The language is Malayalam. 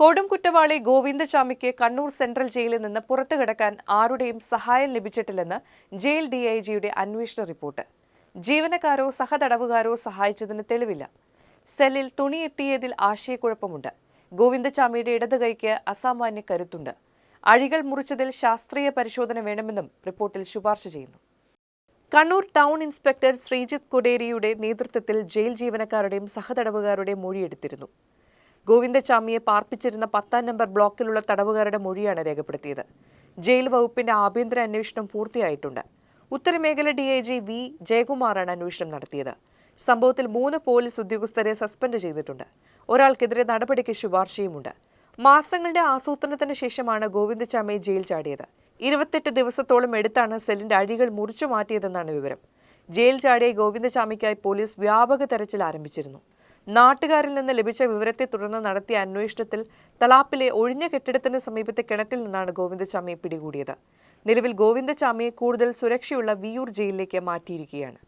കൊടും കുറ്റവാളി ഗോവിന്ദചാമിക്ക് കണ്ണൂർ സെൻട്രൽ ജയിലിൽ നിന്ന് പുറത്തു കിടക്കാൻ ആരുടെയും സഹായം ലഭിച്ചിട്ടില്ലെന്ന് ജയിൽ ഡിഐജിയുടെ അന്വേഷണ റിപ്പോർട്ട്. ജീവനക്കാരോ സഹതടവുകാരോ സഹായിച്ചതിന് തെളിവില്ല. സെല്ലിൽ തുണി എത്തിയതിൽ ആശയക്കുഴപ്പമുണ്ട്. ഗോവിന്ദചാമിയുടെ ഇടത് കൈക്ക് അസാമാന്യ കരുത്തുണ്ട്. അഴികൾ മുറിച്ചതിൽ ശാസ്ത്രീയ പരിശോധന വേണമെന്നും റിപ്പോർട്ടിൽ ശുപാർശ ചെയ്യുന്നു. കണ്ണൂർ ടൗൺ ഇൻസ്പെക്ടർ ശ്രീജിത്ത് കൊടേരിയുടെ നേതൃത്വത്തിൽ ജയിൽ ജീവനക്കാരുടെയും സഹതടവുകാരുടെയും മൊഴിയെടുത്തിരുന്നു. ഗോവിന്ദചാമിയെ പാർപ്പിച്ചിരുന്ന പത്താം നമ്പർ ബ്ലോക്കിലുള്ള തടവുകാരുടെ മൊഴിയാണ് രേഖപ്പെടുത്തിയത്. ജയിൽ വകുപ്പിന്റെ ആഭ്യന്തര അന്വേഷണം പൂർത്തിയായിട്ടുണ്ട്. ഉത്തരമേഖല ഡി ഐ ജി വി ജയകുമാറാണ് അന്വേഷണം നടത്തിയത്. സംഭവത്തിൽ മൂന്ന് പോലീസ് ഉദ്യോഗസ്ഥരെ സസ്പെൻഡ് ചെയ്തിട്ടുണ്ട്. ഒരാൾക്കെതിരെ നടപടിക്ക് ശുപാർശയുമുണ്ട്. മാസങ്ങളുടെ ആസൂത്രണത്തിന് ശേഷമാണ് ഗോവിന്ദചാമിയെ ജയിൽ ചാടിയത്. ഇരുപത്തെട്ട് ദിവസത്തോളം എടുത്താണ് സെല്ലിന്റെ അഴികൾ മുറിച്ചു മാറ്റിയതെന്നാണ് വിവരം. ജയിൽ ചാടിയ ഗോവിന്ദചാമിക്കായി പോലീസ് വ്യാപക തെരച്ചിൽ ആരംഭിച്ചിരുന്നു. നാട്ടുകാരിൽ നിന്ന് ലഭിച്ച വിവരത്തെ തുടർന്ന് നടത്തിയ അന്വേഷണത്തിൽ തലാപ്പിലെ ഒഴിഞ്ഞ കെട്ടിടത്തിന് സമീപത്തെ കിണറ്റിൽ നിന്നാണ് ഗോവിന്ദചാമിയെ പിടികൂടിയത്. നിലവിൽ ഗോവിന്ദചാമിയെ കൂടുതൽ സുരക്ഷയുള്ള വിയൂർ ജയിലിലേക്ക് മാറ്റിയിരിക്കുകയാണ്.